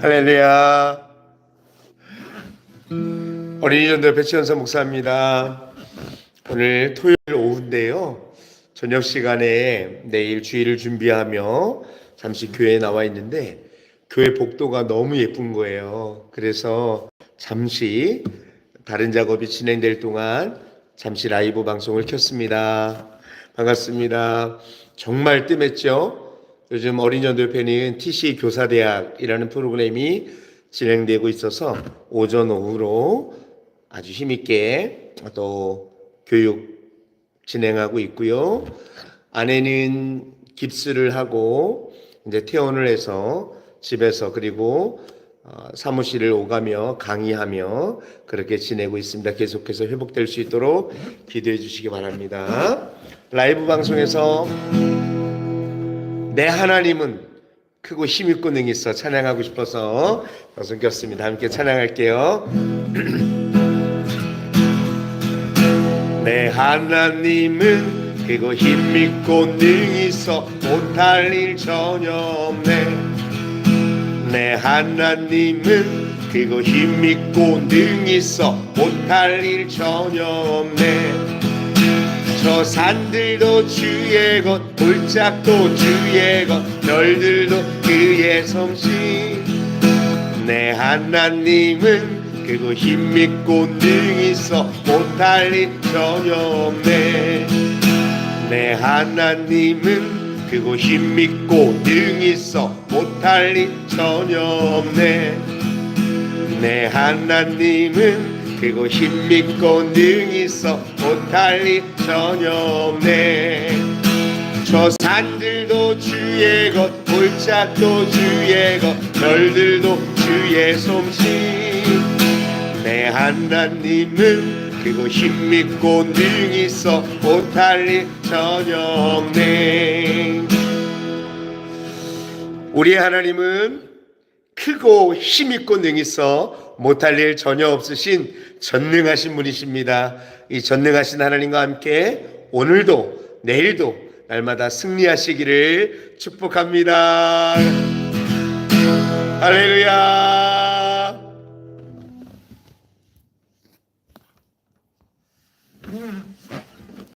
할렐루야. 어린이 전도 배치현서 목사입니다. 오늘 토요일 오후인데요. 저녁 시간에 내일 주일을 준비하며 잠시 교회에 나와 있는데 교회 복도가 너무 예쁜 거예요. 그래서 잠시 다른 작업이 진행될 동안 잠시 라이브 방송을 켰습니다. 반갑습니다. 정말 뜸했죠? 요즘 어린이연도협회는 TC 교사대학이라는 프로그램이 진행되고 있어서 오전 오후로 아주 힘있게 또 교육 진행하고 있고요. 아내는 깁스를 하고 이제 퇴원을 해서 집에서 그리고 어, 사무실을 오가며 강의하며 그렇게 지내고 있습니다. 계속해서 회복될 수 있도록 기도해 주시기 바랍니다. 라이브 방송에서 내 하나님은 크고 힘있고 능이 있어 찬양하고 싶어서 방송 켰습니다. 함께 찬양할게요. 내 하나님은 크고 힘있고 능이 있어 못할 일 전혀 없네 내 하나님은 크고 힘있고 능이 있어 못할 일 전혀 없네 저 산들도 주의 것 골짝도 주의 것 별들도 그의 솜씨. 내 하나님은 그고 힘있고 능이 있어 못할 일 전혀 없네. 내 하나님은 그고 힘있고 능이 있어 못할 일 전혀 없네. 내 하나님은 그고 힘있고 능이 있어 못할 일 전혀 없네. 저 산들도 주의 것 골짝도 주의 것 별들도 주의 솜씨. 내 하나님은 그고 힘있고 능이 있어 못할 일 전혀 없네. 우리 하나님은 크고 힘있고 능이 있어 못할 일 전혀 없으신 전능하신 분이십니다. 이 전능하신 하나님과 함께 오늘도 내일도 날마다 승리하시기를 축복합니다. 할렐루야.